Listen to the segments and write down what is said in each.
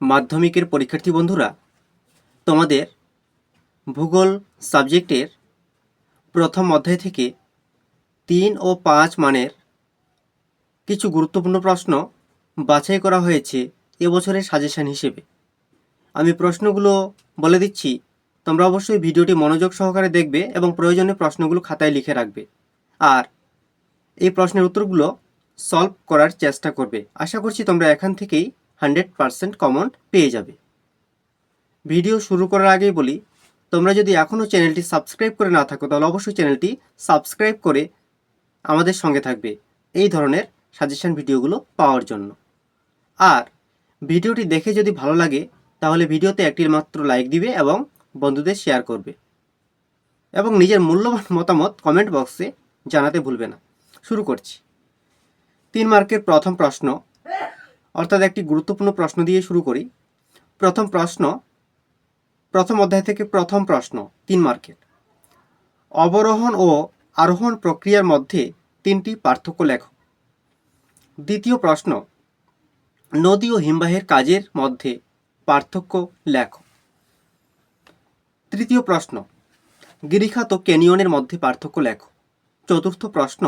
মাধ্যমিকের পরীক্ষার্থী বন্ধুরা, তোমাদের ভূগোল সাবজেক্টের প্রথম অধ্যায় থেকে তিন ও পাঁচ মানের কিছু গুরুত্বপূর্ণ প্রশ্ন বাছাই করা হয়েছে এবছরের সাজেশন হিসেবে। আমি প্রশ্নগুলো বলে দিচ্ছি, তোমরা অবশ্যই ভিডিওটি মনোযোগ সহকারে দেখবে এবং প্রয়োজনে প্রশ্নগুলো খাতায় লিখে রাখবে। আর এই প্রশ্নের উত্তরগুলো সলভ করার চেষ্টা করবে। আশা করছি তোমরা এখান থেকেই হান্ড্রেড পারসেন্ট কমন পেয়ে যাবে। ভিডিও শুরু করার আগেই বলি, তোমরা যদি এখনও চ্যানেলটি সাবস্ক্রাইব করে না থাকো, তাহলে অবশ্যই চ্যানেলটি সাবস্ক্রাইব করে আমাদের সঙ্গে থাকবে এই ধরনের সাজেশান ভিডিওগুলো পাওয়ার জন্য। আর ভিডিওটি দেখে যদি ভালো লাগে, তাহলে ভিডিওতে একটি মাত্র লাইক দিবে এবং বন্ধুদের শেয়ার করবে। এবং নিজের মূল্যবান মতামত কমেন্ট বক্সে জানাতে ভুলবে না। শুরু করছি। তিন মার্কের প্রথম প্রশ্ন অর্থাৎ একটি গুরুত্বপূর্ণ প্রশ্ন দিয়ে শুরু করি। প্রথম প্রশ্ন, প্রথম অধ্যায় থেকে প্রথম প্রশ্ন, তিন মার্কের অবরোহণ ও আরোহণ প্রক্রিয়ার মধ্যে তিনটি পার্থক্য লেখ। দ্বিতীয় প্রশ্ন, নদী ও হিমবাহের কাজের মধ্যে পার্থক্য লেখ। তৃতীয় প্রশ্ন, গিরিখাত ও ক্যানিয়নের মধ্যে পার্থক্য লেখ। চতুর্থ প্রশ্ন,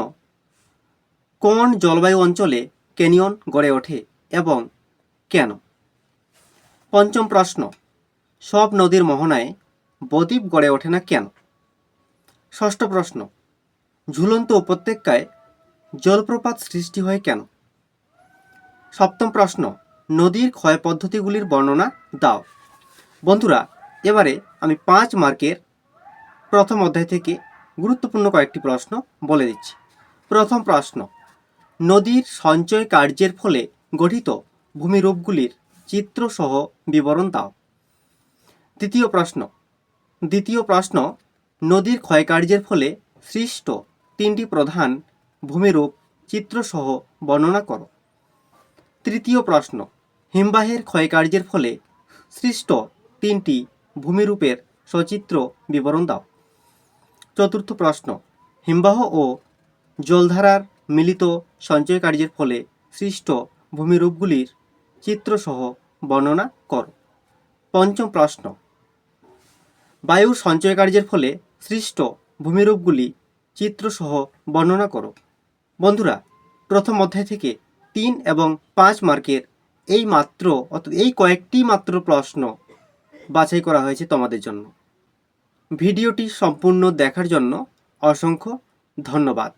কোন জলবায়ু অঞ্চলে ক্যানিয়ন গড়ে ওঠে? এবং কেন? পঞ্চম প্রশ্ন, সব নদীর মোহনায় বদ্বীপ গড়ে ওঠে না কেন? ষষ্ঠ প্রশ্ন, ঝুলন্ত উপত্যকায় জলপ্রপাত সৃষ্টি হয় কেন? সপ্তম প্রশ্ন, নদীর ক্ষয় পদ্ধতিগুলির বর্ণনা দাও। বন্ধুরা, এবারে আমি পাঁচ মার্কের প্রথম অধ্যায় থেকে গুরুত্বপূর্ণ কয়েকটি প্রশ্ন বলে দিচ্ছি। প্রথম প্রশ্ন, নদীর সঞ্চয় কার্যের ফলে গঠিত ভূমিরূপগুলির চিত্রসহ বিবরণ দাও। দ্বিতীয় প্রশ্ন। দ্বিতীয় প্রশ্ন, নদীর ক্ষয়কার্যের ফলে সৃষ্ট তিনটি প্রধান ভূমিরূপ চিত্রসহ বর্ণনা করো। তৃতীয় প্রশ্ন, হিমবাহের ক্ষয়কার্যের ফলে সৃষ্ট তিনটি ভূমিরূপের সচিত্র বিবরণ দাও। চতুর্থ প্রশ্ন, হিমবাহ ও জলধারার মিলিত সঞ্চয় কার্যের ফলে সৃষ্ট ভূমিরূপগুলির চিত্রসহ বর্ণনা করো। পঞ্চম প্রশ্ন। বায়ুর সঞ্চয় কার্যের ফলে সৃষ্ট ভূমিরূপগুলি চিত্রসহ বর্ণনা করো। বন্ধুরা, প্রথম অধ্যায় থেকে তিন এবং পাঁচ মার্কের এই মাত্র অর্থাৎ এই কয়েকটি মাত্র প্রশ্ন বাছাই করা হয়েছে তোমাদের জন্য। ভিডিওটি সম্পূর্ণ দেখার জন্য অসংখ্য ধন্যবাদ।